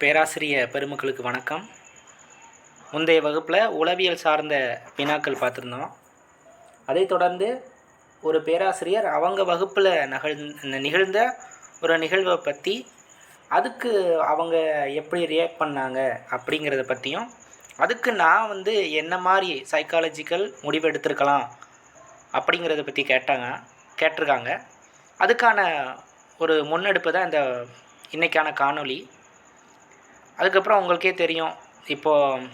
பேராசிரிய பெருமக்களுக்கு வணக்கம். முந்தைய வகுப்பில் உளவியல் சார்ந்த வினாக்கள் பார்த்துருந்தோம். அதைத் தொடர்ந்து ஒரு பேராசிரியர் அவங்க வகுப்பில் நகழ் நிகழ்ந்த ஒரு நிகழ்வை பற்றி அதுக்கு அவங்க எப்படி ரியாக்ட் பண்ணாங்க அப்படிங்கிறத பற்றியும் அதுக்கு நான் வந்து என்ன மாதிரி சைக்காலஜிக்கல் முடிவு எடுத்திருக்கலாம் அப்படிங்கிறத பற்றி கேட்டாங்க கேட்டிருக்காங்க. அதுக்கான ஒரு முன்னெடுப்பு தான் இந்த இன்றைக்கான காணொளி. அதுக்கப்புறம் உங்களுக்கே தெரியும் இப்போது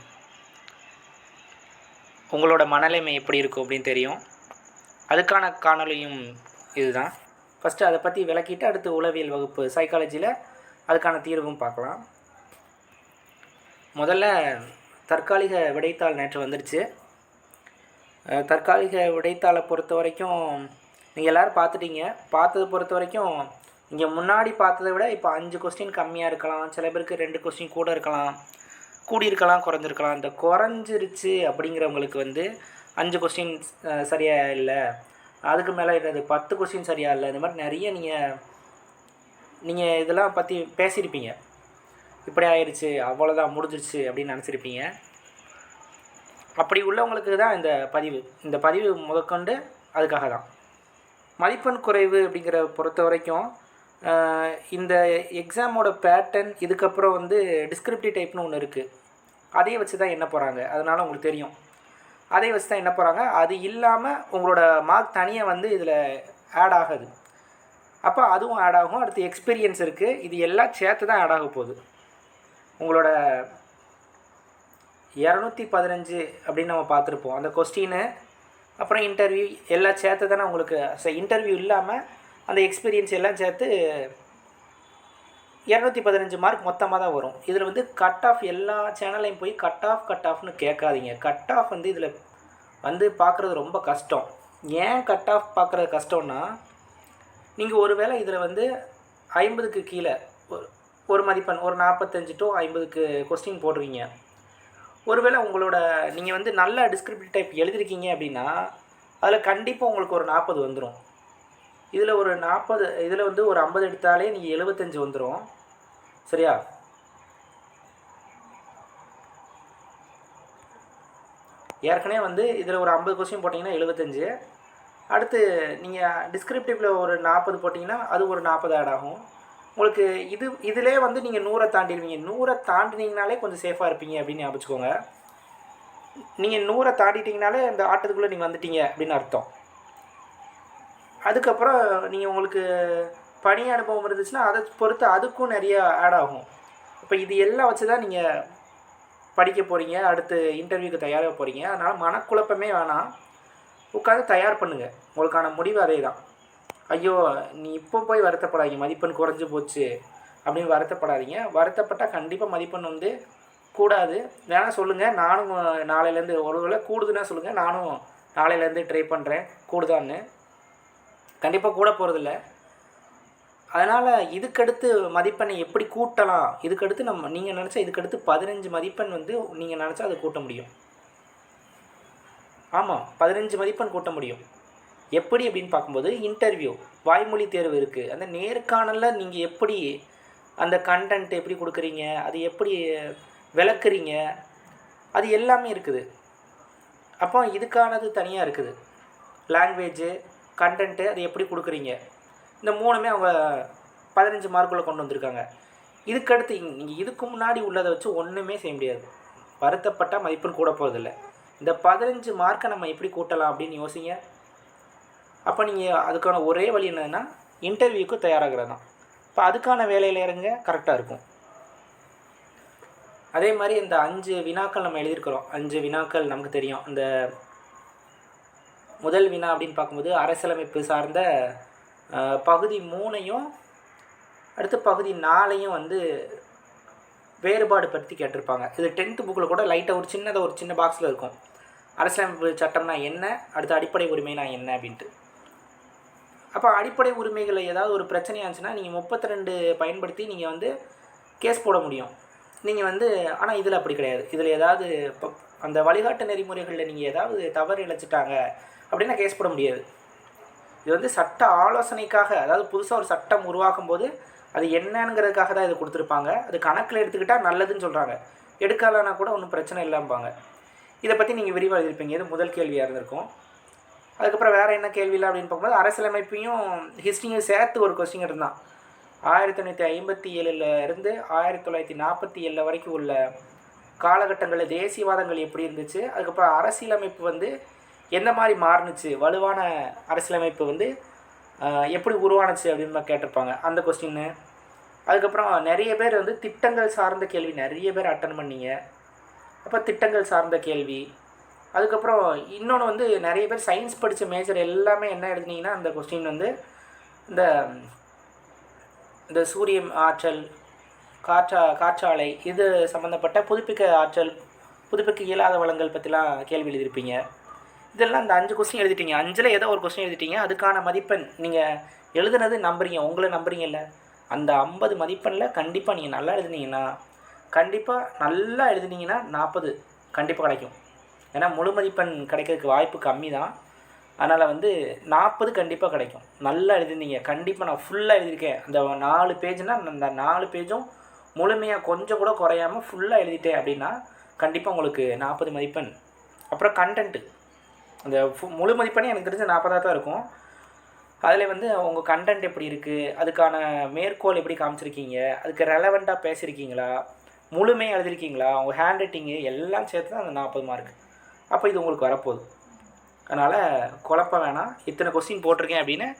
உங்களோட மனநிலைமை எப்படி இருக்கும் அப்படின்னு தெரியும். அதுக்கான காணொலியும் இதுதான். ஃபஸ்ட்டு அதை பற்றி விளக்கிட்டு அடுத்து உளவியல் வகுப்பு சைக்காலஜியில் அதுக்கான தீர்வும் பார்க்கலாம். முதல்ல தற்காலிக விடைத்தாள் நேற்று வந்துடுச்சு தற்காலிக விடைத்தாளை பொறுத்த வரைக்கும் நீங்கள் எல்லோரும் பார்த்துட்டீங்க. பார்த்ததை பொறுத்த வரைக்கும் இங்கே முன்னாடி பார்த்ததை விட இப்போ அஞ்சு கொஸ்டின் கம்மியாக இருக்கலாம். சில பேருக்கு ரெண்டு கொஸ்டின் கூட இருக்கலாம். கூடியிருக்கலாம் குறைஞ்சிருக்கலாம் இந்த குறைஞ்சிருச்சு அப்படிங்கிறவங்களுக்கு வந்து அஞ்சு கொஸ்டின் சரியாக இல்லை. அதுக்கு மேலே என்னது? பத்து கொஸ்டின் சரியாக இல்லை. இந்த மாதிரி நிறைய நீங்கள் நீங்கள் இதெல்லாம் பற்றி பேசியிருப்பீங்க. இப்படி ஆயிடுச்சு அவ்வளோதான் முடிஞ்சிருச்சு அப்படின்னு நினச்சிருப்பீங்க. அப்படி உள்ளவங்களுக்கு தான் இந்த பதிவு. இந்த பதிவு முதற்கொண்டு அதுக்காக தான் மதிப்பெண் குறைவு அப்படிங்கிற பொறுத்த வரைக்கும் இந்த எக்ஸாமோட பேட்டர்ன் இதுக்கப்புறம் வந்து டிஸ்கிரிப்டிவ் டைப்னு ஒன்று இருக்குது அதையே வச்சு தான் என்ன போகிறாங்க அதனால் உங்களுக்கு தெரியும். அதை வச்சு தான் என்ன போகிறாங்க அது இல்லாமல் உங்களோட மார்க் தனியாக வந்து இதில் ஆட் ஆகாது. அப்போ அதுவும் ஆட் ஆகும். அடுத்து எக்ஸ்பீரியன்ஸ் இருக்குது இது எல்லாம் சேர்த்து தான் ஆட் ஆக போகுது. உங்களோட இரநூத்தி பதினஞ்சு அப்படின்னு நம்ம பார்த்துருப்போம். அந்த கொஸ்டின்னு அப்புறம் இன்டர்வியூ எல்லாம் சேர்த்து தானே உங்களுக்கு இன்டர்வியூ இல்லாமல் அந்த எக்ஸ்பீரியன்ஸ் எல்லாம் சேர்த்து இரநூத்தி பதினஞ்சு மார்க் மொத்தமாக தான் வரும். இதில் வந்து கட் ஆஃப் எல்லா சேனல்லையும் போய் கட் ஆஃப் கட் ஆஃப்னு கேட்காதீங்க. கட் ஆஃப் வந்து இதில் வந்து பார்க்குறது ரொம்ப கஷ்டம். ஏன் கட் ஆஃப் பார்க்குறது கஷ்டம்னா நீங்கள் ஒருவேளை இதில் வந்து ஐம்பதுக்கு கீழே ஒரு ஒரு மதிப்பெண் ஒரு நாற்பத்தஞ்சு டு ஐம்பதுக்கு கொஸ்டின் போடுறீங்க. ஒருவேளை உங்களோட நீங்கள் வந்து நல்ல டிஸ்கிரிப்டிவ் டைப் எழுதிருக்கீங்க அப்படின்னா அதில் கண்டிப்பாக உங்களுக்கு ஒரு நாற்பது வந்துடும் இதில் ஒரு நாற்பது இதில் வந்து ஒரு ஐம்பது எடுத்தாலே நீங்கள் எழுபத்தஞ்சு வந்துடும் சரியா? ஏற்கனவே வந்து இதில் ஒரு ஐம்பது கொஸ்டின் போட்டிங்கன்னா எழுபத்தஞ்சு அடுத்து நீங்கள் டிஸ்கிரிப்டிவில் ஒரு நாற்பது போட்டிங்கன்னா அது ஒரு நாற்பது ஆட் ஆகும். உங்களுக்கு இது இதிலே வந்து நீங்கள் நூறை தாண்டிடுவீங்க. நூறை தாண்டினீங்கனாலே கொஞ்சம் சேஃபாக இருப்பீங்க அப்படின்னு ஞாபகம் நீங்கள் நூறை தாண்டிட்டீங்கனாலே அந்த ஆட்டத்துக்குள்ளே நீங்கள் வந்துட்டீங்க அப்படின்னு அர்த்தம். அதுக்கப்புறம் நீங்கள் உங்களுக்கு பணி அனுபவம் இருந்துச்சுன்னா அதை பொறுத்து அதுக்கும் நிறைய ஆட் ஆகும். இப்போ இது எல்லாம் வச்சு தான் நீங்கள் படிக்க போகிறீங்க அடுத்து இன்டர்வியூக்கு தயாராக போகிறீங்க அதனால் மனக்குழப்பமே வேணாம். உட்காந்து தயார் பண்ணுங்கள் உங்களுக்கான முடிவு அதே தான் ஐயோ நீ இப்போ போய் வருத்தப்படாதீங்க. மதிப்பெண் குறைஞ்சி போச்சு அப்படின்னு வருத்தப்படாதீங்க. வருத்தப்பட்டால் கண்டிப்பாக மதிப்பெண் வந்து கூடாது. வேணால் சொல்லுங்கள் நானும் நாளையிலேருந்து ஒருவேளை கூடுதுன்னா சொல்லுங்கள் நானும் நாளையிலேருந்து ட்ரை பண்ணுறேன் கூடுதான்னு. கண்டிப்பாக கூட போகிறதில்ல அதனால் இதுக்கடுத்து மதிப்பெண்ணை எப்படி கூட்டலாம்? இதுக்கடுத்து நம்ம நீங்கள் நினச்சா இதுக்கடுத்து பதினஞ்சு மதிப்பெண் வந்து நீங்கள் நினச்சா அதை கூட்ட முடியும். ஆமாம் பதினஞ்சு மதிப்பெண் கூட்ட முடியும். எப்படி அப்படின்னு பார்க்கும்போது இன்டர்வியூ வாய்மொழி தேர்வு இருக்குது அந்த நேர்காணலில் நீங்கள் எப்படி அந்த கண்டென்ட் எப்படி கொடுக்குறீங்க? அது எப்படி விளக்குறீங்க? அது எல்லாமே இருக்குது. அப்போ இதுக்கானது தனியாக இருக்குது. லாங்குவேஜு கண்டென்ட்டு அது எப்படி கொடுக்குறீங்க? இந்த மூணுமே அவங்க பதினஞ்சு மார்க்குள்ளே கொண்டு வந்திருக்காங்க. இதுக்கடுத்து நீங்கள் இதுக்கு முன்னாடி உள்ளதை வச்சு ஒன்றுமே செய்ய முடியாது. வருத்தப்பட்டால் மதிப்பெண் கூட போகிறதில்ல இந்த பதினஞ்சு மார்க்கை நம்ம எப்படி கூட்டலாம் அப்படின்னு யோசிங்க. அப்போ நீங்கள் அதுக்கான ஒரே வழி என்னதுன்னா இன்டர்வியூக்கு தயாராகிறது தான் இப்போ அதுக்கான வேலையில் இறங்க கரெக்டாக இருக்கும். அதே மாதிரி இந்த அஞ்சு வினாக்கள் நம்ம எழுதியிருக்கிறோம். அஞ்சு வினாக்கள் நமக்கு தெரியும். இந்த முதல் வினா அப்படின்னு பார்க்கும்போது அரசியலமைப்பு சார்ந்த பகுதி மூணையும் அடுத்து பகுதி நாலையும் வந்து வேறுபாடு பற்றி கேட்டிருப்பாங்க. இது டென்த்து புக்கில் கூட லைட்டாக ஒரு சின்னதாக ஒரு சின்ன பாக்ஸில் இருக்கும். அரசியலமைப்பு சட்டம்னா என்ன? அடுத்து அடிப்படை உரிமைனா என்ன அப்படின்ட்டு. அப்போ அடிப்படை உரிமைகளில் ஏதாவது ஒரு பிரச்சனையாக இருந்துச்சுன்னா நீங்கள் முப்பத்தி ரெண்டு பயன்படுத்தி நீங்கள் வந்து கேஸ் போட முடியும். நீங்கள் வந்து ஆனால் இதில் அப்படி கிடையாது. இதில் ஏதாவது அந்த வழிகாட்டு நெறிமுறைகளில் நீங்கள் ஏதாவது தவறு இழைச்சிட்டாங்க அப்படின்னு கேஸ் போட முடியாது. இது வந்து சட்ட ஆலோசனைக்காக அதாவது புதுசாக ஒரு சட்டம் உருவாக்கும் போது அது என்னங்கிறதுக்காக தான் இது கொடுத்துருப்பாங்க. அது கணக்கில் எடுத்துக்கிட்டால் நல்லதுன்னு சொல்கிறாங்க எடுக்கலைன்னா கூட ஒன்றும் பிரச்சனை இல்லாம்பாங்க. இதை பற்றி நீங்கள் விரிவாக எழுதியிருப்பீங்க. இது முதல் கேள்வியாக இருந்திருக்கும். அதுக்கப்புறம் வேறு என்ன கேள்வியில் அப்படின்னு பார்க்கும்போது அரசியலமைப்பையும் ஹிஸ்ட்ரியும் சேர்த்து ஒரு கொஸ்டின் இருந்தான். ஆயிரத்தி தொண்ணூற்றி ஐம்பத்தி ஏழில் இருந்து ஆயிரத்தி தொள்ளாயிரத்தி நாற்பத்தி ஏழில் வரைக்கும் உள்ள காலகட்டங்களில் தேசியவாதங்கள் எப்படி இருந்துச்சு அதுக்கப்புறம் அரசியலமைப்பு வந்து எந்த மாதிரி மாறுனுச்சு? வலுவான அரசியலமைப்பு வந்து எப்படி உருவானுச்சு அப்படின்னு கேட்டிருப்பாங்க. அந்த கொஸ்டின்னு அதுக்கப்புறம் நிறைய பேர் வந்து திட்டங்கள் சார்ந்த கேள்வி நிறைய பேர் அட்டன் பண்ணீங்க. அப்போ திட்டங்கள் சார்ந்த கேள்வி. அதுக்கப்புறம் இன்னொன்று வந்து நிறைய பேர் சயின்ஸ் படித்த மேஜர் எல்லாமே என்ன எழுதுனீங்கன்னா அந்த கொஸ்டின் வந்து இந்த இந்த சூரிய ஆற்றல் காற்றா காற்றாலை இது சம்மந்தப்பட்ட புதுப்பிக்க ஆற்றல் புதுப்பிக்க இயலாத வளங்கள் பற்றிலாம் கேள்வி எழுதியிருப்பீங்க. இதெல்லாம் இந்த அஞ்சு கொஸ்டின் எழுதிட்டீங்க. அஞ்சில் ஏதோ ஒரு கொஸ்டின் எழுதிட்டீங்க. அதுக்கான மதிப்பெண் நீங்கள் எழுதுனது நம்புறீங்க. உங்களை நம்புறீங்கல்ல அந்த ஐம்பது மதிப்பெண்ணில் கண்டிப்பாக நீங்கள் நல்லா எழுதுனீங்கன்னா கண்டிப்பாக நல்லா எழுதுனீங்கன்னா நாற்பது கண்டிப்பாக கிடைக்கும். ஏன்னா முழு மதிப்பெண் கிடைக்கிறதுக்கு வாய்ப்பு கம்மி தான் அதனால் வந்து நாற்பது கண்டிப்பாக கிடைக்கும். நல்லா எழுதிருந்தீங்க கண்டிப்பாக நான் ஃபுல்லாக எழுதியிருக்கேன். அந்த நாலு பேஜ்னால் அந்த நாலு பேஜும் முழுமையாக கொஞ்சம் கூட குறையாமல் ஃபுல்லாக எழுதிட்டேன் அப்படின்னா கண்டிப்பாக உங்களுக்கு நாற்பது மதிப்பெண். அப்புறம் கண்டென்ட்டு அந்த ஃபு- முழு மதிப்பெண்ணே எனக்கு தெரிஞ்ச நாற்பதாக தான் இருக்கும். அதில் வந்து உங்கள் கண்டென்ட் எப்படி இருக்குது அதுக்கான மேற்கோள் எப்படி காமிச்சிருக்கீங்க? அதுக்கு ரெலவெண்ட்டாக பேசியிருக்கீங்களா முழுமை எழுதிருக்கீங்களா? உங்கள் ஹேண்ட் ரைட்டிங்கு எல்லாம் சேர்த்து தான் அந்த நாற்பது மார்க் அப்போ இது உங்களுக்கு வரப்போகுது. அதனால் குழப்பம் வேணாம். இத்தனை கொஸ்டின் போட்டிருக்கேன் அப்படின்னு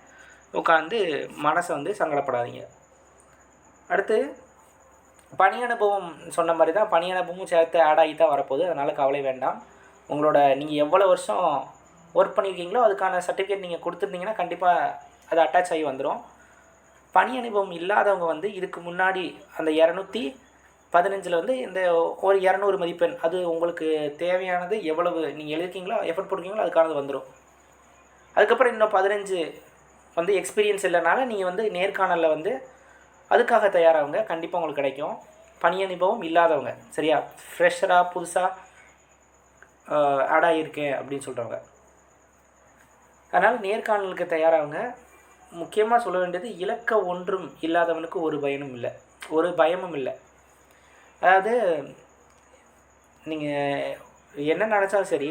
உட்காந்து மனசை வந்து சங்கடப்படாதீங்க. அடுத்து பணி அனுபவம் சொன்ன மாதிரி தான் பணி அனுபவமும் சேர்த்து ஆட் ஆகி தான் வரப்போகுது. அதனால் கவலை வேண்டாம். உங்களோட நீங்கள் எவ்வளோ வருஷம் ஒர்க் பண்ணியிருக்கீங்களோ அதுக்கான சர்டிஃபிகேட் நீங்கள் கொடுத்துருந்தீங்கன்னா கண்டிப்பாக அது அட்டாச் ஆகி வந்துடும் பணி அனுபவம் இல்லாதவங்க வந்து இதுக்கு முன்னாடி அந்த இரநூத்தி பதினஞ்சில் வந்து இந்த ஒரு இரநூறு மதிப்பெண் அது உங்களுக்கு தேவையானது எவ்வளவு நீங்கள் எழுதிருக்கீங்களோ எஃபர்ட் போட்டிருக்கீங்களோ அதுக்கானது வந்துடும் அதுக்கப்புறம் இன்னும் பதினஞ்சு வந்து எக்ஸ்பீரியன்ஸ் இல்லைனால நீங்கள் வந்து நேர்காணலில் வந்து அதுக்காக தயாராகுங்க. கண்டிப்பாக உங்களுக்கு கிடைக்கும். பணி அனுபவம் இல்லாதவங்க சரியா? ஃப்ரெஷராக புதுசாக ஆட் ஆகியிருக்கேன் அப்படின்னு சொல்கிறவங்க அதனால் நேர்காணலுக்கு தயாராகுங்க. முக்கியமாக சொல்ல வேண்டியது இலக்க ஒன்றும் இல்லாதவனுக்கு ஒரு பயனும் இல்லை. ஒரு பயமும் இல்லை. அதாவது நீங்கள் என்ன நினச்சாலும் சரி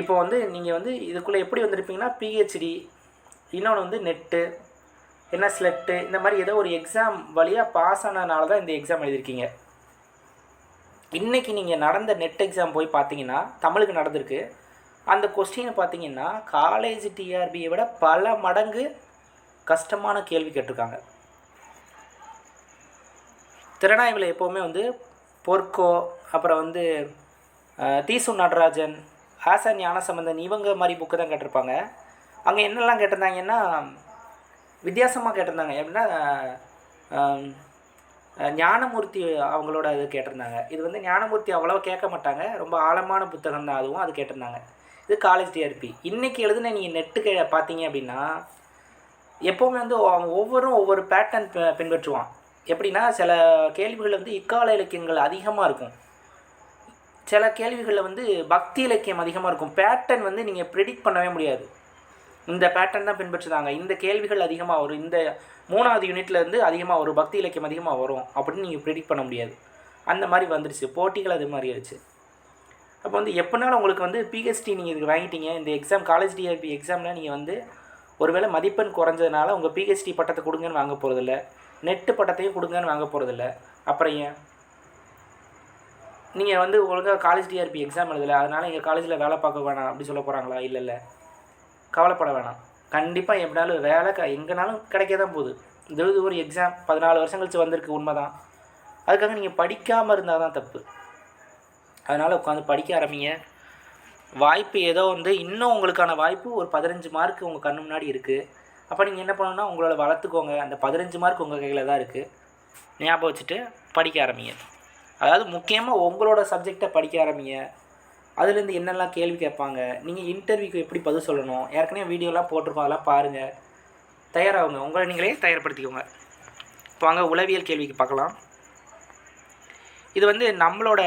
இப்போ வந்து நீங்கள் வந்து இதுக்குள்ளே எப்படி வந்திருப்பீங்கன்னா பிஹெச்டி இன்னொன்று வந்து நெட்டு என்ன ஸ்லெட்டு இந்த மாதிரி ஏதோ ஒரு எக்ஸாம் வழியாக பாஸ் ஆனதுனால தான் இந்த எக்ஸாம் எழுதியிருக்கீங்க. இன்றைக்கி நீங்கள் நடந்த நெட் எக்ஸாம் போய் பார்த்தீங்கன்னா தமிழுக்கு நடந்திருக்கு. அந்த கொஸ்டினை பார்த்தீங்கன்னா காலேஜ் டிஆர்பியை விட பல மடங்கு கஷ்டமான கேள்வி கேட்டிருக்காங்க. திறனாய்வில் எப்போவுமே வந்து பொற்கோ அப்புறம் வந்து அஹ், தீசு நடராஜன் ஆசா ஞானசம்பந்தன் இவங்க மாதிரி புக்கு தான் கேட்டிருப்பாங்க. அங்கே என்னெல்லாம் கேட்டிருந்தாங்கன்னா வித்தியாசமாக கேட்டிருந்தாங்க. எப்படின்னா ஞானமூர்த்தி அவங்களோட இது கேட்டிருந்தாங்க. இது வந்து ஞானமூர்த்தி அவ்வளோவா கேட்க மாட்டாங்க. ரொம்ப ஆழமான புத்தகம் தான் அதுவும் அது கேட்டிருந்தாங்க. இது காலேஜ் டிஆர்பி இன்றைக்கி எழுதுன நீங்கள் நெட்டுக்கு பார்த்தீங்க அப்படின்னா எப்போவுமே வந்து அவன் ஒவ்வொரும் ஒவ்வொரு பேட்டர்ன் பின்பற்றுவான். எப்படின்னா சில கேள்விகள் வந்து இக்கால இலக்கியங்கள் அதிகமாக இருக்கும். சில கேள்விகளில் வந்து பக்தி இலக்கியம் அதிகமாக இருக்கும். பேட்டர்ன் வந்து நீங்கள் ப்ரிடிக்ட் பண்ணவே முடியாது. இந்த பேட்டர்ன் தான் பின்பற்றுதாங்க. இந்த கேள்விகள் அதிகமாக வரும். இந்த மூணாவது யூனிட்லேருந்து அதிகமாக வரும். பக்தி இலக்கியம் அதிகமாக வரும் அப்படின்னு நீங்கள் ப்ரிடிக்ட் பண்ண முடியாது. அந்த மாதிரி வந்துருச்சு. போட்டிகள் அது மாதிரி ஆயிடுச்சு. அப்போ வந்து எப்போனாலும் உங்களுக்கு வந்து பிஹெச்டி நீங்கள் இதுக்கு வாங்கிட்டீங்க. இந்த எக்ஸாம் காலேஜ் டிஆர்பி எக்ஸாமில் நீங்கள் வந்து ஒருவேளை மதிப்பெண் குறைஞ்சதுனால உங்கள் பிஹெச்டி பட்டத்தை கொடுங்கன்னு வாங்க போகிறதில்ல நெட்டு பட்டத்தையும் கொடுங்கன்னு வாங்க போகிறதில்ல அப்புறம் ஏன்? நீங்கள் வந்து ஒழுங்காக காலேஜ் டிஆர்பி எக்ஸாம் எழுதலை. அதனால் எங்கள் காலேஜில் வேலை பார்க்க வேணாம் அப்படி சொல்ல போகிறாங்களா இல்லை இல்லை. கவலைப்பட வேணாம். கண்டிப்பாக எப்படினாலும் வேலை க எங்கேனாலும் கிடைக்க தான் போகுது இது ஒரு எக்ஸாம் பதினாலு வருஷம் கழிச்சு வந்திருக்கு உண்மை தான் அதுக்காக நீங்கள் படிக்காமல் இருந்தால் தான் தப்பு. அதனால் உட்காந்து படிக்க ஆரம்பிங்க. வாய்ப்பு ஏதோ வந்து இன்னும் உங்களுக்கான வாய்ப்பு ஒரு பதினஞ்சு மார்க் உங்கள் கண்ணு முன்னாடி இருக்குது அப்போ நீங்கள் என்ன பண்ணணும்னா உங்களோட வளர்த்துக்கோங்க. அந்த பதினஞ்சு மார்க் உங்கள் கையில் தான் இருக்குது ஞாபகம் வச்சுட்டு படிக்க ஆரம்பிங்க. அதாவது முக்கியமாக உங்களோட சப்ஜெக்டை படிக்க ஆரம்பிங்க. அதுலேருந்து என்னெல்லாம் கேள்வி கேட்பாங்க? நீங்கள் இன்டர்வியூக்கு எப்படி பதில் சொல்லணும்? ஏற்கனவே வீடியோலாம் போட்டிருக்கோம் அதெல்லாம் பாருங்கள் தயாராகுங்க. உங்களை நீங்களே தயார்படுத்திக்கோங்க. இப்போ வாங்க உளவியல் கேள்விக்கு பார்க்கலாம். இது வந்து நம்மளோட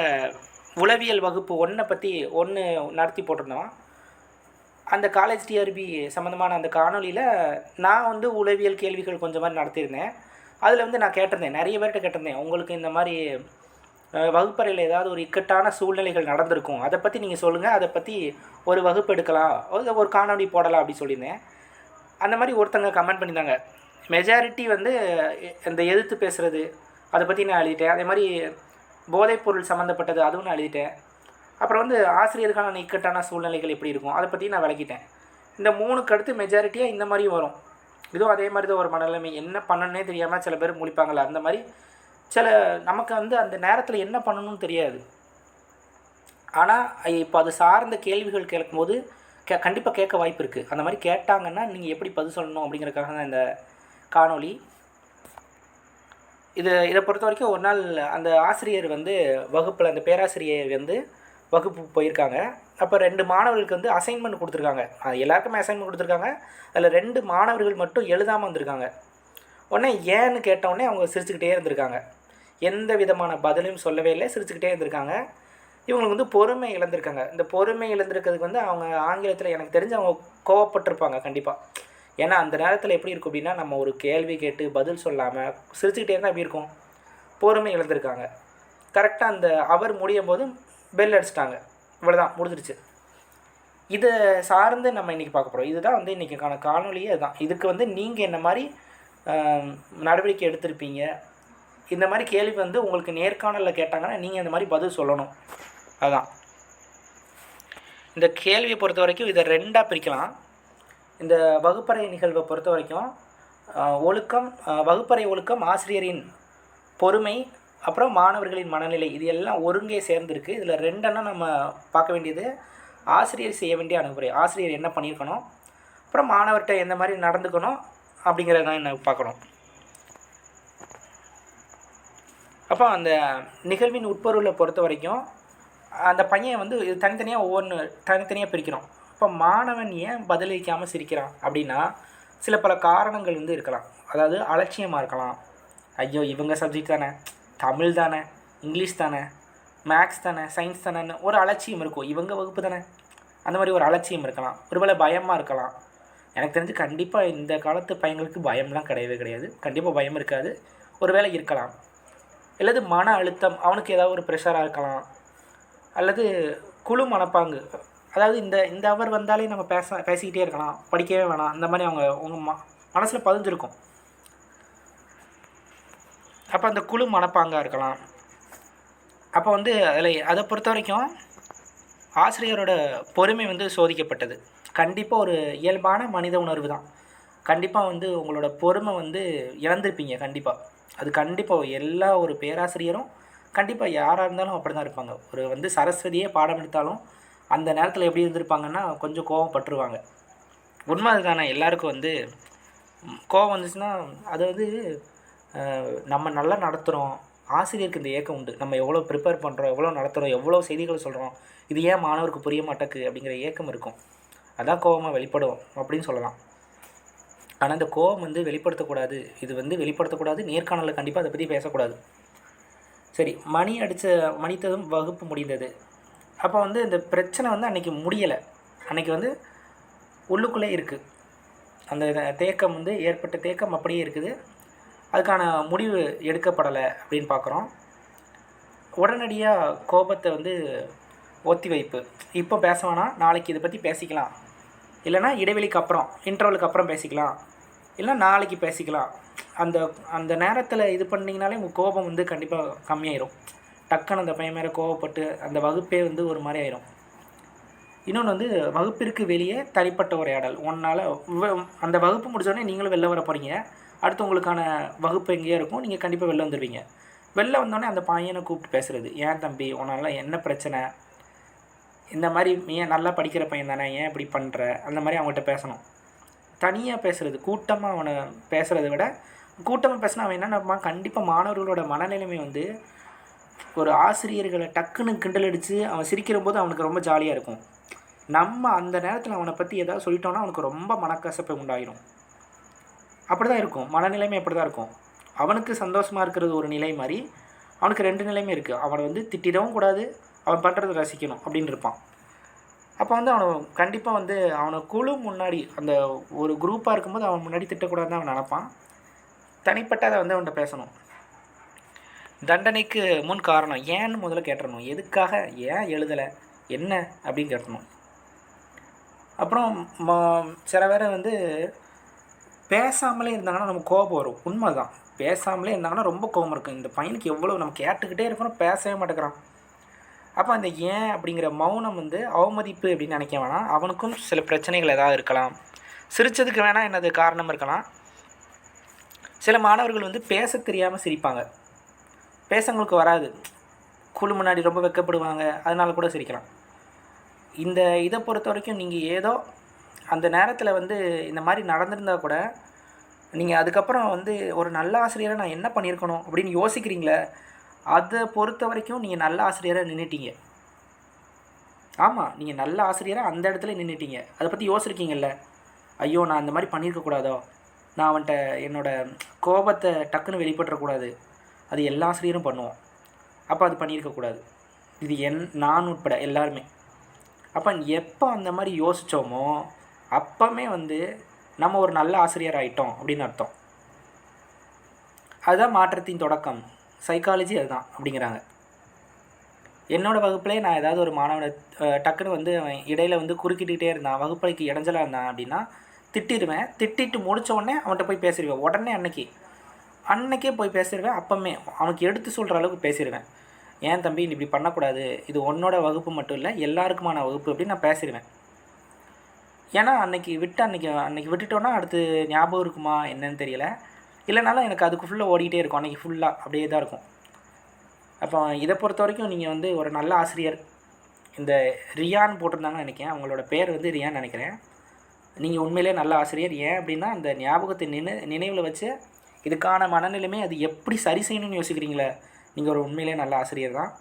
உளவியல் வகுப்பு ஒன்றை பற்றி ஒன்று நடத்தி போட்டிருந்தோம். அந்த காலேஜ் டிஆர்பி சம்மந்தமான அந்த காணொளியில் நான் வந்து உளவியல் கேள்விகள் கொஞ்சம் மாதிரி நடத்தியிருந்தேன். அதில் வந்து நான் கேட்டிருந்தேன். நிறைய பேர்கிட்ட கேட்டிருந்தேன். உங்களுக்கு இந்த மாதிரி வகுப்பறையில் ஏதாவது ஒரு இக்கட்டான சூழ்நிலைகள் நடந்திருக்கும். அதை பற்றி நீங்கள் சொல்லுங்கள் அதை பற்றி ஒரு வகுப்பு எடுக்கலாம். ஒரு ஒரு போடலாம் அப்படி சொல்லியிருந்தேன். அந்த மாதிரி ஒருத்தங்க கமெண்ட் பண்ணியிருந்தாங்க. மெஜாரிட்டி வந்து இந்த எதிர்த்து பேசுகிறது அதை பற்றி நான் எழுதிட்டேன். அதே மாதிரி போதைப்பொருள் சம்மந்தப்பட்டது அதுவும் நான் எழுதிட்டேன். அப்புறம் வந்து ஆசிரியருக்கான இக்கட்டான சூழ்நிலைகள் எப்படி இருக்கும் அதை பற்றி நான் விளக்கிட்டேன். இந்த மூணுக்கு அடுத்து மெஜாரிட்டியாக இந்த மாதிரியும் வரும். இதுவும் அதே மாதிரி தான் ஒரு மனநிலைமை. என்ன பண்ணணுன்னே தெரியாமல் சில பேர் முழிப்பாங்கள்ல அந்த மாதிரி சில நமக்கு வந்து அந்த நேரத்தில் என்ன பண்ணணும்னு தெரியாது. ஆனால் இப்போ அது சார்ந்த கேள்விகள் கேட்கும்போது கே கண்டிப்பாக கேட்க வாய்ப்பு இருக்குது அந்த மாதிரி கேட்டாங்கன்னா நீங்கள் எப்படி பதில் சொல்லணும் அப்படிங்கிறதுக்காக தான் இந்த காணொளி. இது இதை பொறுத்த வரைக்கும் ஒரு நாள் அந்த ஆசிரியர் வந்து வகுப்பில் அந்த பேராசிரியர் வந்து வகுப்பு போயிருக்காங்க. அப்போ ரெண்டு மாணவர்களுக்கு வந்து அசைன்மெண்ட் கொடுத்துருக்காங்க. அது எல்லாருக்குமே அசைன்மெண்ட் கொடுத்துருக்காங்க. அதில் ரெண்டு மாணவர்கள் மட்டும் எழுதாமல் வந்திருக்காங்க. உடனே ஏன்னு கேட்டவுடனே அவங்க சிரிச்சுக்கிட்டே இருந்திருக்காங்க. எந்த விதமான பதிலையும் சொல்லவே இல்லை சிரிச்சுக்கிட்டே இருந்திருக்காங்க. இவங்களுக்கு வந்து பொறுமை இழந்திருக்காங்க. இந்த பொறுமை இழந்திருக்கிறதுக்கு வந்து அவங்க ஆங்கிலத்தில் எனக்கு தெரிஞ்சு அவங்க கோவப்பட்டிருப்பாங்க கண்டிப்பாக ஏன்னா அந்த நேரத்தில் எப்படி இருக்கும் அப்படின்னா நம்ம ஒரு கேள்வி கேட்டு பதில் சொல்லாமல் சிரிச்சுக்கிட்டே இருந்தால் எப்படி இருக்கும்? பொறுமை இழந்திருக்காங்க. கரெக்டாக அந்த அவர் முடியும் போது பெல் அடிச்சிட்டாங்க. இவ்வளோதான் முடிஞ்சிருச்சு. இதை சார்ந்து நம்ம இன்றைக்கி பார்க்க போகிறோம் இதுதான் வந்து இன்றைக்கான காணொலியே அதுதான். இதுக்கு வந்து நீங்கள் என்ன மாதிரி நடவடிக்கை எடுத்திருப்பீங்க? இந்த மாதிரி கேள்வி வந்து உங்களுக்கு நேர்காணலில் கேட்டாங்கன்னா நீங்கள் இந்த மாதிரி பதில் சொல்லணும். அதுதான் இந்த கேள்வியை பொறுத்த வரைக்கும் இதை ரெண்டாக பிரிக்கலாம். இந்த வகுப்பறை நிகழ்வை பொறுத்த வரைக்கும் ஒழுக்கம் வகுப்பறை ஒழுக்கம் ஆசிரியரின் பொறுமை அப்புறம் மாணவர்களின் மனநிலை இது எல்லாம் ஒருங்கே சேர்ந்துருக்கு. இதில் ரெண்டெண்ணம் நம்ம பார்க்க வேண்டியது ஆசிரியர் செய்ய வேண்டிய அணுகுமுறை. ஆசிரியர் என்ன பண்ணியிருக்கணும் அப்புறம் மாணவர்கிட்ட எந்த மாதிரி நடந்துக்கணும் அப்படிங்கிறத தான் என்ன பார்க்கணும். அப்போ அந்த நிகழ்வின் உட்பொருளை பொறுத்த வரைக்கும் அந்த பையன் வந்து இது தனித்தனியாக ஒவ்வொன்று தனித்தனியாக பிரிக்கிறோம். இப்போ மாணவன் ஏன் பதிலளிக்காமல் சிரிக்கிறான் அப்படின்னா சில பல காரணங்கள் வந்து இருக்கலாம். அதாவது அலட்சியமாக இருக்கலாம். ஐயோ இவங்க சப்ஜெக்ட் தானே. தமிழ் தானே. இங்கிலீஷ் தானே. மேக்ஸ் தானே. சயின்ஸ் தானேன்னு ஒரு அலட்சியம் இருக்கும். இவங்க வகுப்பு தானே. அந்த மாதிரி ஒரு அலட்சியம் இருக்கலாம். ஒருவேளை பயமாக இருக்கலாம். எனக்கு தெரிஞ்சு கண்டிப்பாக இந்த காலத்து பையங்களுக்கு பயம்லாம் கிடையவே கிடையாது. கண்டிப்பாக பயம் இருக்காது. ஒருவேளை இருக்கலாம். அல்லது மன அழுத்தம் அவனுக்கு ஏதாவது ஒரு ப்ரெஷராக இருக்கலாம். அல்லது குழு மனப்பாங்கு. அதாவது இந்த இந்த அவர் வந்தாலே நம்ம பேச பேசிக்கிட்டே இருக்கலாம். படிக்கவே வேணாம். அந்த மாதிரி அவங்க உங்கள் ம மனசில் பதிஞ்சிருக்கும். அப்போ அந்த குழு மனப்பாங்காக இருக்கலாம். அப்போ வந்து அதில் அதை பொறுத்த வரைக்கும் ஆசிரியரோட பொறுமை வந்து சோதிக்கப்பட்டது. கண்டிப்பாக ஒரு இயல்பான மனித உணர்வு தான் கண்டிப்பாக வந்து உங்களோட பொறுமை வந்து இழந்திருப்பீங்க கண்டிப்பாக அது கண்டிப்பாக எல்லா ஒரு பேராசிரியரும் கண்டிப்பாக யாராக இருந்தாலும் அப்படி தான் இருப்பாங்க. ஒரு வந்து சரஸ்வதியே பாடம் எடுத்தாலும் அந்த நேரத்தில் எப்படி இருந்திருப்பாங்கன்னா கொஞ்சம் கோவப்பட்டுருவாங்க உண்மை அதுதானே எல்லாருக்கும் வந்து கோவம் வந்துச்சுன்னா அது வந்து நம்ம நல்லா நடத்துகிறோம் ஆசிரியருக்கு இந்த ஏக்கம் உண்டு. நம்ம எவ்வளோ ப்ரிப்பேர் பண்ணுறோம் எவ்வளோ நடத்துகிறோம் எவ்வளோ செய்திகள் சொல்கிறோம் இது ஏன் மாணவருக்கு புரிய மாட்டேக்கு அப்படிங்கிற ஏக்கம் இருக்கும். அதான் கோவமாக வெளிப்படும் அப்படின்னு சொல்லலாம். ஆனால் இந்த கோவம் வந்து வெளிப்படுத்தக்கூடாது. இது வந்து வெளிப்படுத்தக்கூடாது. நேர்காணலில் கண்டிப்பாக அதை பற்றி பேசக்கூடாது. சரி மணி அடித்த மணித்ததும் வகுப்பு முடிந்தது. அப்போ வந்து இந்த பிரச்சனை வந்து அன்றைக்கி முடியலை. அன்றைக்கி வந்து உள்ளுக்குள்ளே இருக்குது அந்த தேக்கம் வந்து ஏற்பட்ட தேக்கம் அப்படியே இருக்குது. அதுக்கான முடிவு எடுக்கப்படலை அப்படின்னு பார்க்குறோம் உடனடியாக கோபத்தை வந்து ஒத்தி வைப்பு. இப்போ பேச வேணாம். நாளைக்கு இதை பற்றி பேசிக்கலாம். இல்லைன்னா இடைவெளிக்கு அப்புறம் இன்டர்வலுக்கு அப்புறம் பேசிக்கலாம். இல்லை நாளைக்கு பேசிக்கலாம். அந்த அந்த நேரத்தில் இது பண்ணிங்கனாலே உங்கள் கோபம் வந்து கண்டிப்பாக கம்மியாயிரும். டக்குன்னு அந்த பையன் மேலே கோவப்பட்டு அந்த வகுப்பே வந்து ஒரு மாதிரி ஆயிரும். இன்னொன்று வந்து வகுப்பிற்கு வெளியே தனிப்பட்ட உரையாடல் ஒன்றால் அந்த வகுப்பு முடிச்சோடனே நீங்களும் வெளில வர போகிறீங்க அடுத்து உங்களுக்கான வகுப்பு எங்கேயோ இருக்கும். நீங்கள் கண்டிப்பாக வெளில வந்துடுவீங்க வெளில வந்தோடனே அந்த பையனை கூப்பிட்டு பேசுகிறது ஏன் தம்பி உன்னால் என்ன பிரச்சனை? இந்த மாதிரி ஏன் நல்லா படிக்கிற பையன் தானே? ஏன் இப்படி பண்ணுற அந்த மாதிரி அவங்ககிட்ட பேசணும். தனியாக பேசுகிறது கூட்டமாக அவனை பேசுகிறத விட கூட்டமாக பேசினா அவன் என்ன நினைப்பான் கண்டிப்பாக மாணவர்களோட மனநிலைமை வந்து ஒரு ஆசிரியர்களை டக்குன்னு கிண்டல் அடித்து அவன் சிரிக்கிற போது அவனுக்கு ரொம்ப ஜாலியாக இருக்கும். நம்ம அந்த நேரத்தில் அவனை பற்றி ஏதாவது சொல்லிட்டோம்னா அவனுக்கு ரொம்ப மனக்கசப்பை உண்டாயிரும். அப்படி தான் இருக்கும். மனநிலைமை அப்படி தான் இருக்கும். அவனுக்கு சந்தோஷமாக இருக்கிறது ஒரு நிலை மாதிரி அவனுக்கு ரெண்டு நிலைமை இருக்குது அவனை வந்து திட்டிடவும் கூடாது அவன் பண்ணுறதை ரசிக்கணும் அப்படின்னு இருப்பான். அப்போ வந்து அவனை கண்டிப்பாக வந்து அவனை குழு முன்னாடி அந்த ஒரு குரூப்பாக இருக்கும்போது அவன் முன்னாடி திட்டக்கூடாதுன்னு அவன் நினப்பான். தனிப்பட்ட அதை வந்து அவன்கிட்ட பேசணும். தண்டனைக்கு முன் காரணம் ஏன்னு முதல்ல கேட்டுறணும். எதுக்காக ஏன் எழுதலை என்ன அப்படின்னு கேட்டணும் அப்புறம் ம- சில பேர் வந்து பேசாமலே இருந்தாங்கன்னா நமக்கு கோபம் வரும். உண்மை தான் பேசாமலே இருந்தாங்கன்னா ரொம்ப கோபம் இருக்கும் இந்த பையனுக்கு எவ்வளோ நம்ம கேட்டுக்கிட்டே இருக்கிறோம் பேசவே மாட்டேங்கிறான். அப்போ அந்த ஏன் அப்படிங்கிற மௌனம் வந்து அவமதிப்பு அப்படின்னு நினைக்க வேணாம். அவனுக்கும் சில பிரச்சனைகள் ஏதாவது இருக்கலாம். சிரித்ததுக்கு வேணால் என்னது காரணம் இருக்கலாம். சில மாணவர்கள் வந்து பேச தெரியாமல் சிரிப்பாங்க. பேசங்களுக்கு வராது. குழு முன்னாடி ரொம்ப வெக்கப்படுவாங்க. அதனால கூட சிரிக்கலாம். இந்த இதை பொறுத்த வரைக்கும் நீங்கள் ஏதோ அந்த நேரத்தில் வந்து இந்த மாதிரி நடந்திருந்தா கூட நீங்கள் அதுக்கப்புறம் வந்து ஒரு நல்ல ஆசிரியரை நான் என்ன பண்ணியிருக்கணும் அப்படின்னு யோசிக்கிறீங்களே அதை பொறுத்த வரைக்கும் நீங்கள் நல்ல ஆசிரியராக நின்றுட்டீங்க ஆமாம் நீங்கள் நல்ல ஆசிரியராக அந்த இடத்துல நின்றுட்டீங்க அதை பற்றி யோசிச்சிருக்கீங்கல்ல? ஐயோ நான் அந்த மாதிரி பண்ணியிருக்கக்கூடாதோ நான் அவன்கிட்ட என்னோடய கோபத்தை டக்குன்னு வெளிப்பட்டுறக்கூடாது அது எல்லா ஆசிரியரும் பண்ணுவோம் அப்போ அது பண்ணியிருக்கக்கூடாது இது என் நான் உட்பட எல்லாருமே. அப்போ எப்போ அந்த மாதிரி யோசித்தோமோ அப்போமே வந்து நம்ம ஒரு நல்ல ஆசிரியர் ஆகிட்டோம் அப்படின்னு அர்த்தம். அதுதான் மாற்றத்தின் தொடக்கம். சைக்காலஜி அதுதான் அப்படிங்கிறாங்க. என்னோடய வகுப்புலேயே நான் ஏதாவது ஒரு மாணவனை டக்குன்னு வந்து அவன் இடையில வந்து குறுக்கிட்டுக்கிட்டே இருந்தான் வகுப்பறைக்கு இடைஞ்சலாக இருந்தான் அப்படின்னா திட்டிடுவேன். திட்டிட்டு முடித்த உடனே அவன்கிட்ட போய் பேசிடுவேன். உடனே அன்னைக்கு அன்னைக்கே போய் பேசிடுவேன். அப்பமே அவனுக்கு எடுத்து சொல்கிற அளவுக்கு பேசிடுவேன். ஏன் தம்பி நீ இப்படி பண்ணக்கூடாது. இது உன்னோட வகுப்பு மட்டும் இல்லை எல்லாருக்குமான வகுப்பு அப்படின்னு நான் பேசிடுவேன். ஏன்னா அன்னைக்கு விட்டு அன்னைக்கு அன்னைக்கு விட்டுட்டோன்னா அடுத்து ஞாபகம் இருக்குமா என்னன்னு தெரியல. இல்லைனாலும் எனக்கு அதுக்கு ஃபுல்லாக ஓடிக்கிட்டே இருக்கும். அன்னைக்கு ஃபுல்லாக அப்படியே தான் இருக்கும். அப்போ இதை பொறுத்த வரைக்கும் நீங்கள் வந்து ஒரு நல்ல ஆசிரியர். இந்த ரியான் போட்டிருந்தாங்கன்னு நினைக்கிறேன். அவங்களோட பேர் வந்து ரியான் நினைக்கிறேன். நீங்கள் உண்மையிலே நல்ல ஆசிரியர். ஏன் அப்படின்னா அந்த ஞாபகத்தை நினை நினைவில் வச்சு இதுக்கான மனநிலைமை அது எப்படி சரி செய்யணும்னு யோசிக்கிறீங்களே. நீங்கள் ஒரு உண்மையிலே நல்ல ஆசிரியர் தான்.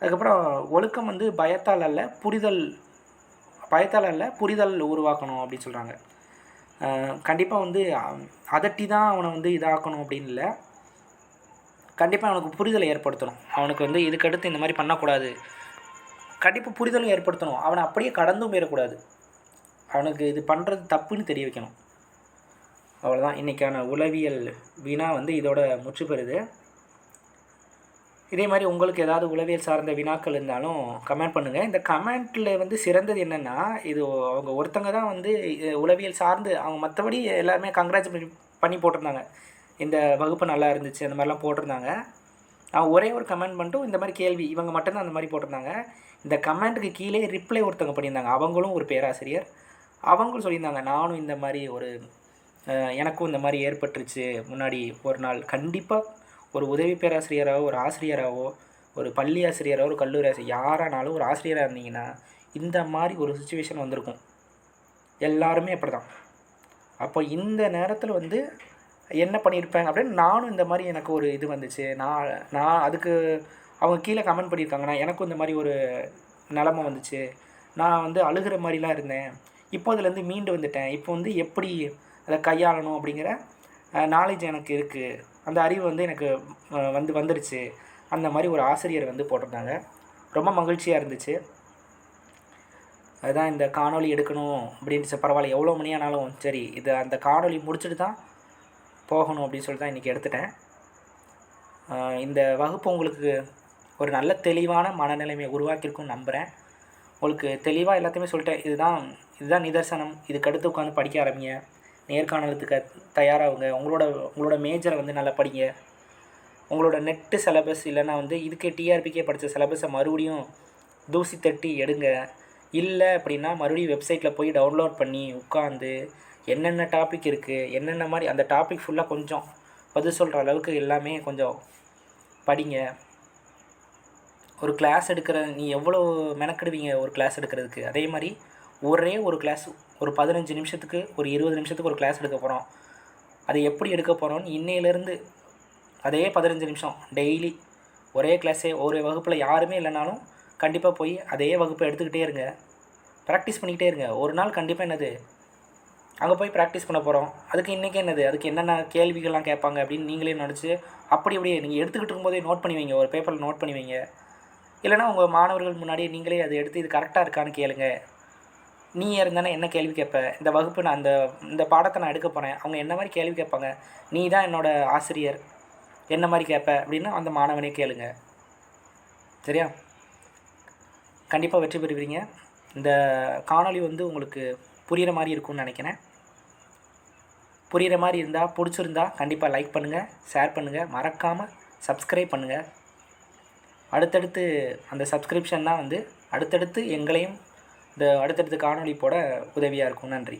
அதுக்கப்புறம் ஒழுக்கம் வந்து பயத்தால் அல்ல புரிதல் பயத்தால் அல்ல புரிதல் உருவாக்கணும் அப்படின்னு சொல்கிறாங்க கண்டிப்பாக வந்து அதட்டி தான் அவனை வந்து இதாக்கணும் அப்படின்னு இல்லை. கண்டிப்பாக அவனுக்கு புரிதலை ஏற்படுத்தணும். அவனுக்கு வந்து இதுக்கடுத்து இந்த மாதிரி பண்ணக்கூடாது. கண்டிப்பாக புரிதலும் ஏற்படுத்தணும். அவனை அப்படியே கடந்தும் போயிடக்கூடாது. அவனுக்கு இது பண்ணுறது தப்புன்னு தெரிய வைக்கணும். அவ்வளோதான் இன்றைக்கான உளவியல் வினா வந்து இதோட முற்று பெறுது இதே மாதிரி உங்களுக்கு ஏதாவது உளவியல் சார்ந்த வினாக்கள் இருந்தாலும் கமெண்ட் பண்ணுங்கள் இந்த கமெண்ட்டில் வந்து சிறந்தது என்னென்னா இது அவங்க ஒருத்தங்க தான் வந்து உளவியல் சார்ந்து அவங்க மற்றபடி எல்லாருமே கங்க்ராட்ஸ் பண்ணி போட்டிருந்தாங்க. இந்த வகுப்பு நல்லா இருந்துச்சு அந்த மாதிரிலாம் போட்டிருந்தாங்க. அவங்க ஒரே ஒரு கமெண்ட் மட்டும் இந்த மாதிரி கேள்வி இவங்க மட்டும்தான் அந்த மாதிரி போட்டிருந்தாங்க. இந்த கமெண்ட்டுக்கு கீழே ரிப்ளை ஒருத்தவங்க பண்ணியிருந்தாங்க. அவங்களும் ஒரு பேராசிரியர். அவங்களும் சொல்லியிருந்தாங்க நானும் இந்த மாதிரி ஒரு எனக்கும் இந்த மாதிரி ஏற்பட்டுருச்சு. முன்னாடி ஒரு நாள் கண்டிப்பாக ஒரு உதவி பேராசிரியராகவோ ஒரு ஆசிரியராகவோ ஒரு பள்ளி ஆசிரியராக ஒரு கல்லூரி ஆசிரியர் யாரானாலும் ஒரு ஆசிரியராக இருந்தீங்கன்னா இந்த மாதிரி ஒரு சுச்சுவேஷன் வந்திருக்கும். எல்லாருமே அப்படி தான் அப்போ இந்த நேரத்தில் வந்து என்ன பண்ணியிருப்பேன் அப்படின்னு நானும் இந்த மாதிரி எனக்கு ஒரு இது வந்துச்சு. நான் நான் அதுக்கு அவங்க கீழே கமெண்ட் பண்ணியிருக்காங்கன்னா எனக்கும் இந்த மாதிரி ஒரு நிலமை வந்துச்சு. நான் வந்து அழுகிற மாதிரிலாம் இருந்தேன். இப்போ அதுலேருந்து மீண்டு வந்துட்டேன். இப்போ வந்து எப்படி அதை கையாளணும் அப்படிங்கிற நாலேஜ் எனக்கு இருக்குது அந்த அறிவு வந்து எனக்கு வந்து வந்துருச்சு. அந்த மாதிரி ஒரு ஆசிரியர் வந்து போட்டிருந்தாங்க. ரொம்ப மகிழ்ச்சியாக இருந்துச்சு. அதுதான் இந்த காணொளி எடுக்கணும் அப்படின்ட்டு பரவாயில்ல எவ்வளோ மணி ஆனாலும் சரி இது அந்த காணொளி முடிச்சுட்டு தான் போகணும் அப்படின்னு சொல்லிட்டு தான் இன்றைக்கி எடுத்துட்டேன். இந்த வகுப்பு உங்களுக்கு ஒரு நல்ல தெளிவான மனநிலைமையை உருவாக்கியிருக்கும்னு நம்புகிறேன் உங்களுக்கு தெளிவாக எல்லாத்தையுமே சொல்லிட்டேன். இதுதான் இதுதான் நிதர்சனம். இதுக்கு அடுத்து உட்காந்து படிக்க ஆரம்பிங்க. நேர்காணலுக்கு தயாராகுங்க. உங்களோட உங்களோட மேஜரை வந்து நல்லா படிங்க. உங்களோட நெட்டு சிலபஸ் இல்லைன்னா வந்து இதுக்கே டிஆர்பிக்கே படித்த சிலபஸை மறுபடியும் தூசி தட்டி எடுங்க. இல்லை அப்படின்னா மறுபடியும் வெப்சைட்டில் போய் டவுன்லோட் பண்ணி உட்காந்து என்னென்ன டாபிக் இருக்குது என்னென்ன மாதிரி அந்த டாபிக் ஃபுல்லாக கொஞ்சம் பதில் சொல்கிற அளவுக்கு எல்லாமே கொஞ்சம் படிங்க. ஒரு கிளாஸ் எடுக்கிற நீ எவ்வளோ மெனக்கெடுவீங்க ஒரு கிளாஸ் எடுக்கிறதுக்கு? அதே மாதிரி ஒரே ஒரு கிளாஸ் ஒரு பதினஞ்சு நிமிஷத்துக்கு ஒரு இருபது நிமிஷத்துக்கு ஒரு கிளாஸ் எடுக்க போகிறோம் அதை எப்படி எடுக்க போகிறோம்னு இன்னையிலேருந்து அதே பதினஞ்சு நிமிஷம் டெய்லி ஒரே கிளாஸே ஒரு வகுப்பில் யாருமே இல்லைனாலும் கண்டிப்பாக போய் அதே வகுப்பை எடுத்துக்கிட்டே இருங்க. ப்ராக்டிஸ் பண்ணிக்கிட்டே இருங்க. ஒரு நாள் கண்டிப்பாக என்னது? அங்கே போய் ப்ராக்டிஸ் பண்ண போகிறோம் அதுக்கு இன்றைக்கி என்னது? அதுக்கு என்னென்ன கேள்விகள்லாம் கேட்பாங்க அப்படின்னு நீங்களே நினச்சி அப்படி அப்படியே நீங்கள் எடுத்துக்கிட்டு இருக்கும்போதே நோட் பண்ணி வைங்க. ஒரு பேப்பரில் நோட் பண்ணி வைங்க. இல்லைனா உங்கள் மாணவர்கள் முன்னாடியே நீங்களே அதை எடுத்து இது கரெக்டாக இருக்கான்னு கேளுங்க. நீ இருந்தானே என்ன கேள்வி கேட்ப? இந்த வகுப்பு நான் அந்த இந்த பாடத்தை நான் எடுக்க போகிறேன் அவங்க என்ன மாதிரி கேள்வி கேட்பாங்க? நீ தான் என்னோட ஆசிரியர். என்ன மாதிரி கேட்ப? அப்படின்னு அந்த மாணவனே கேளுங்க. சரியா? கண்டிப்பாக வெற்றி பெறுவீங்க. இந்த காணொளி வந்து உங்களுக்கு புரிகிற மாதிரி இருக்கும்னு நினைக்கிறேன். புரிகிற மாதிரி இருந்தால் பிடிச்சிருந்தா கண்டிப்பாக லைக் பண்ணுங்கள் ஷேர் பண்ணுங்கள் மறக்காமல் சப்ஸ்கிரைப் பண்ணுங்கள் அடுத்தடுத்து அந்த சப்ஸ்கிரிப்ஷன் தான் வந்து அடுத்தடுத்து எங்களையும் இந்த அடுத்தடுத்த காணொளி போட உதவியாக இருக்கும். நன்றி.